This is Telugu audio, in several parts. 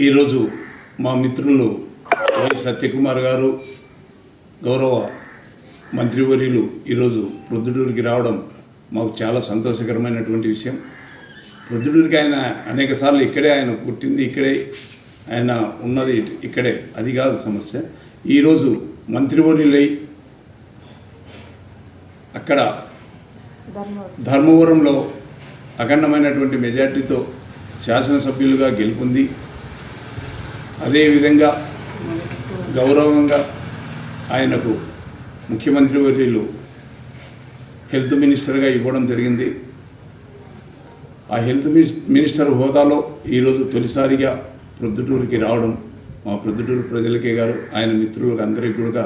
ఈరోజు మా మిత్రులు వై సత్యకుమార్ గారు గౌరవ మంత్రివర్యులు ఈరోజు ప్రొద్దుటూరుకి రావడం మాకు చాలా సంతోషకరమైనటువంటి విషయం. ప్రొద్దుటూరుకి ఆయన అనేక సార్లు ఇక్కడే ఆయన పుట్టింది ఇక్కడే ఆయన ఉన్నది ఇక్కడే. అది కాదు సమస్య. ఈరోజు మంత్రివర్యులై అక్కడ ధర్మవరంలో అఖండమైనటువంటి మెజార్టీతో శాసనసభ్యులుగా గెలుపొంది అదేవిధంగా గౌరవంగా ఆయనకు ముఖ్యమంత్రి వర్యులు హెల్త్ మినిస్టర్గా ఇవ్వడం జరిగింది. ఆ హెల్త్ మినిస్టర్ హోదాలో ఈరోజు తొలిసారిగా ప్రొద్దుటూరుకి రావడం మా ప్రొద్దుటూరు ప్రజలకే గారు ఆయన మిత్రులకు అందరికీ కూడా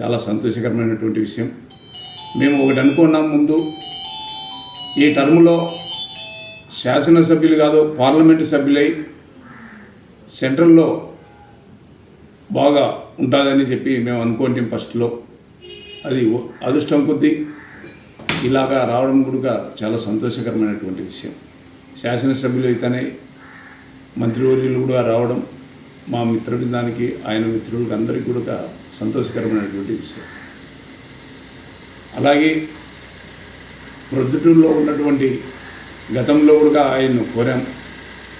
చాలా సంతోషకరమైనటువంటి విషయం. మేము ఒకటి అనుకున్నాం ముందు ఈ టర్ములో శాసనసభ్యులు కాదు పార్లమెంటు సభ్యులై సెంట్రల్లో బాగా ఉంటుందని చెప్పి మేము అనుకోండి ఫస్ట్లో. అది అదృష్టం కొద్దీ ఇలాగా రావడం కూడా చాలా సంతోషకరమైనటువంటి విషయం. శాసనసభ్యులు అయితేనే మంత్రివర్యులు కూడా రావడం మా మిత్ర బృందానికి ఆయన మిత్రులకు అందరికీ కూడా సంతోషకరమైనటువంటి విషయం. అలాగే ప్రొద్దుటూరులో ఉన్నటువంటి గతంలో కూడా ఆయన్ను కోరాం.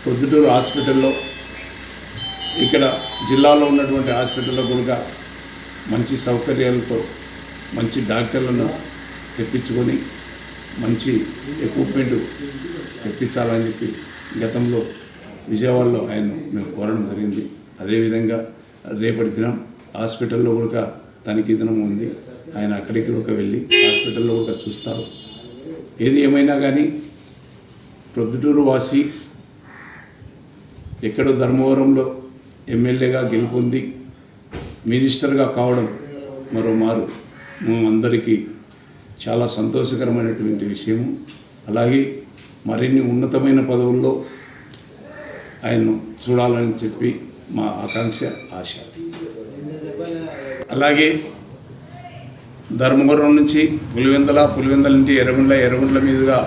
ప్రొద్దుటూరు హాస్పిటల్లో ఇక్కడ జిల్లాలో ఉన్నటువంటి హాస్పిటల్లో కూడా మంచి సౌకర్యాలతో మంచి డాక్టర్లను తెప్పించుకొని మంచి ఎక్విప్మెంట్ తెప్పించాలని చెప్పి గతంలో విజయవాడలో ఆయన మేము కోరడం జరిగింది. అదేవిధంగా రేపటి దినం హాస్పిటల్లో కూడా తనిఖీ దినం ఉంది. ఆయన అక్కడికి కూడా వెళ్ళి హాస్పిటల్లో కూడా చూస్తారు. ఏది ఏమైనా కానీ ప్రొద్దుటూరు వాసి ఎక్కడో ధర్మవరంలో ఎమ్మెల్యేగా గెలుపొంది మినిస్టర్గా కావడం మరో మారు. అందరికీ చాలా సంతోషకరమైనటువంటి విషయము. అలాగే మరిన్ని ఉన్నతమైన పదవుల్లో ఆయన్ను చూడాలని చెప్పి మా ఆకాంక్ష ఆశ. అలాగే ధర్మవరం నుంచి పులివెందల పులివెందల నుంచి ఎర్రగుండ్ల ఎర్రగుండ్ల మీదుగా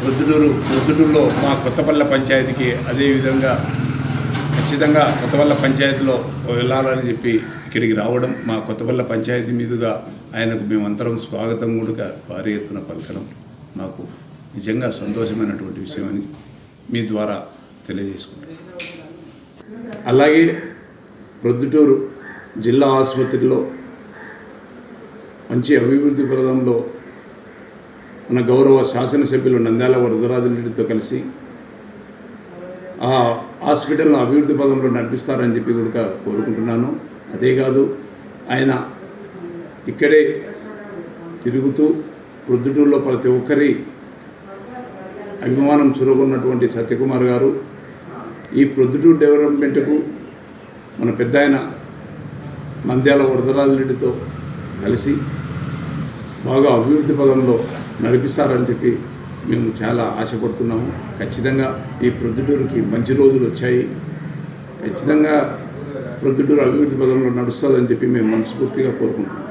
ప్రొద్దుటూరు ప్రొద్దుటూరులో మా కొత్తపల్లె పంచాయతీకి అదేవిధంగా ఖచ్చితంగా కొత్తవల్ల పంచాయతీలో వెళ్ళాలని చెప్పి ఇక్కడికి రావడం మా కొత్తవల్ల పంచాయతీ మీదుగా ఆయనకు మేమంతరం స్వాగతం కూడా భారీ ఎత్తున పలకడం నాకు నిజంగా సంతోషమైనటువంటి విషయమని మీ ద్వారా తెలియజేసుకుంటాను అలాగే ప్రొద్దుటూరు జిల్లా ఆసుపత్రిలో మంచి అభివృద్ధి పథంలో మన గౌరవ శాసనసభ్యులు నంద్యాల వరదరాజులతో కలిసి ఆ హాస్పిటల్ను అభివృద్ధి పదంలో నడిపిస్తారని చెప్పి కూడా కోరుకుంటున్నాను. అదే కాదు ఆయన ఇక్కడే తిరుగుతూ ప్రొద్దుటూరులో ప్రతి ఒక్కరి అభిమానం చురుకున్నటువంటి సత్యకుమార్ గారు ఈ ప్రొద్దుటూరు డెవలప్మెంట్కు మన పెద్ద ఆయన మంద్యాల వరదరాజురెడ్డితో కలిసి బాగా అభివృద్ధి పదంలో నడిపిస్తారని చెప్పి మేము చాలా ఆశపడుతున్నాము. ఖచ్చితంగా ఈ ప్రొద్దుటూరుకి మంచి రోజులు వచ్చాయి. ఖచ్చితంగా ప్రొద్దుటూరు అభివృద్ధి పదంలో నడుస్తుందని చెప్పి మేము మనస్ఫూర్తిగా కోరుకుంటున్నాం.